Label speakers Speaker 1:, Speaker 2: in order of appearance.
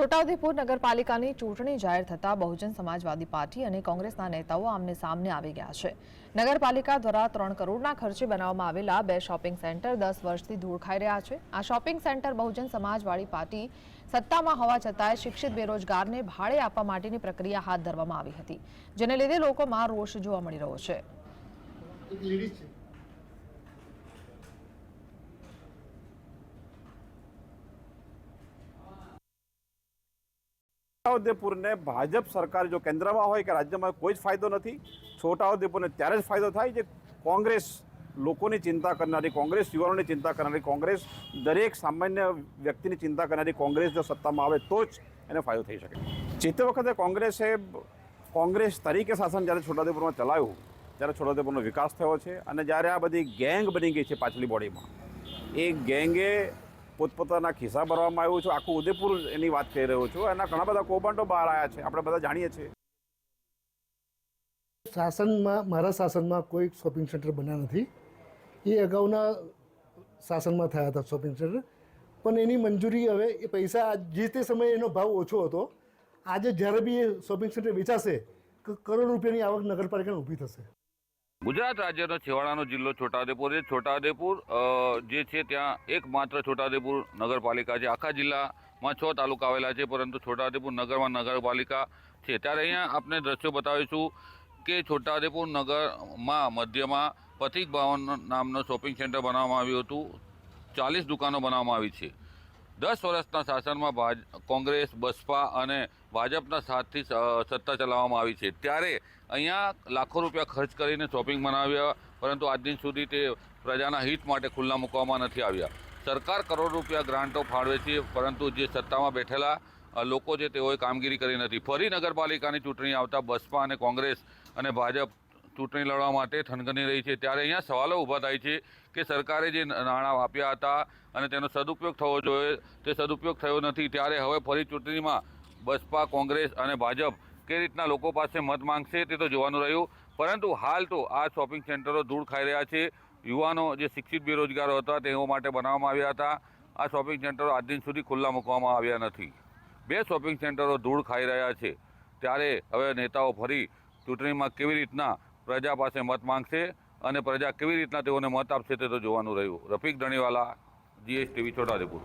Speaker 1: છોટાઉદેપુર નગરપાલિકાની ચૂંટણી જાહેર થતા બહુજન સમાજવાદી પાર્ટી અને કોંગ્રેસના નેતાઓ આમને સામને આવી ગયા છે. નગરપાલિકા દ્વારા ત્રણ કરોડના ખર્ચે બનાવવામાં આવેલા બે શોપિંગ સેન્ટર દસ વર્ષથી ધૂળ ખાઈ રહ્યા છે. આ shopping centre Bahujan Samajwadi party સત્તામાં હોવા છતાંય શિક્ષિત બેરોજગારને ભાડે આપવા માટેની પ્રક્રિયા હાથ ધરવામાં આવી હતી, જેને લીધે લોકોમાં રોષ જોવા મળી રહ્યો છે.
Speaker 2: છોટાઉદેપુરને ભાજપ સરકાર જો કેન્દ્રમાં હોય કે રાજ્યમાં કોઈ જ ફાયદો નથી, છોટાઉદેપુરને ત્યારે જ ફાયદો થાય જે કોંગ્રેસ લોકોની ચિંતા કરનારી, કોંગ્રેસ યુવાનોની ચિંતા કરનારી, કોંગ્રેસ દરેક સામાન્ય વ્યક્તિની ચિંતા કરનારી કોંગ્રેસ જો સત્તામાં આવે તો જ એને ફાયદો થઈ શકે. જે તે વખતે કોંગ્રેસે કોંગ્રેસ તરીકે શાસન જ્યારે છોટાઉદેપુરમાં ચલાવ્યું ત્યારે છોટાઉદેપુરનો વિકાસ થયો છે અને જ્યારે આ બધી ગેંગ બની ગઈ છે પાછલી બોડીમાં, એ ગેંગે પોતપોતાના ખિસ્સા ભરવામાં આવ્યું છું. આખું ઉદયપુર એની વાત કહી રહ્યો છું. એના ઘણા બધા કૌભાંડો બહાર આવ્યા છે. આપણે બધા જાણીએ છીએ.
Speaker 3: શાસનમાં, મારા શાસનમાં કોઈ શોપિંગ સેન્ટર બન્યા નથી. એ અગાઉના શાસનમાં થયા હતા શોપિંગ સેન્ટર પણ એની મંજૂરી હવે એ પૈસા જે તે સમયે એનો ભાવ ઓછો હતો, આજે જ્યારે બી એ શોપિંગ સેન્ટર વેચાશે કરોડ રૂપિયાની આવક નગરપાલિકાને ઊભી થશે.
Speaker 4: ગુજરાત રાજ્યનો છેવાડાનો જિલ્લો છોટાઉદેપુર છે. છોટાઉદેપુર જે છે ત્યાં એકમાત્ર છોટાઉદેપુર નગરપાલિકા છે. આખા જિલ્લામાં છ તાલુકા આવેલા છે, પરંતુ છોટાઉદેપુર નગરમાં નગરપાલિકા છે. ત્યારે અહીંયા આપણે દ્રશ્યો બતાવીશું કે છોટાઉદેપુર નગરમાં મધ્યમાં પથિક ભવન નામનું શોપિંગ સેન્ટર બનાવવામાં આવ્યું હતું. ચાલીસ દુકાનો બનાવવામાં આવી છે. દસ વર્ષના શાસનમાં કોંગ્રેસ, બસપા અને ભાજપના સાથથી સત્તા ચલાવવામાં આવી છે. ત્યારે અહીંયા લાખો રૂપિયા ખર્ચ કરીને શોપિંગ બનાવ્યા, પરંતુ આજ દિન સુધી તે પ્રજાના હિત માટે ખુલ્લા મૂકવામાં નથી આવ્યા. સરકાર કરોડ રૂપિયા ગ્રાન્ટો ફાળવે છે, પરંતુ જે સત્તામાં બેઠેલા લોકો છે તેઓએ કામગીરી કરી નથી. ફરી નગરપાલિકાની ચૂંટણી આવતા બસપા અને કોંગ્રેસ અને ભાજપ ચૂંટણી લડવા માટે થનગની રહી છે. ત્યારે અહીંયા સવાલો ઊભા થાય છે કે સરકારે જે નાણાં આપ્યા હતા અને તેનો સદુપયોગ થવો જોઈએ. તે સદુપયોગ થયો નથી. ત્યારે હવે ફરી ચૂંટણીમાં બસપા, કોંગ્રેસ અને ભાજપ કઈ રીતના લોકો પાસે મત માંગશે તે તો જોવાનું રહ્યું. પરંતુ હાલ તો આ શોપિંગ સેન્ટરો ધૂળ ખાઈ રહ્યા છે. યુવાનો જે શિક્ષિત બેરોજગારો હતા તેઓ માટે બનાવવામાં આવ્યા હતા. આ શોપિંગ સેન્ટરો આજ દિન સુધી ખુલ્લા મૂકવામાં આવ્યા નથી. બે શોપિંગ સેન્ટરો ધૂળ ખાઈ રહ્યા છે. ત્યારે હવે નેતાઓ ફરી ચૂંટણીમાં કેવી રીતના પ્રજા પાસે મત માંગશે અને પ્રજા કેવી રીતના તેઓને મત આપશે તે તો જોવાનું રહ્યું. રફીક ધણીવાલા જીએસટીવી છોટાઉદેપુર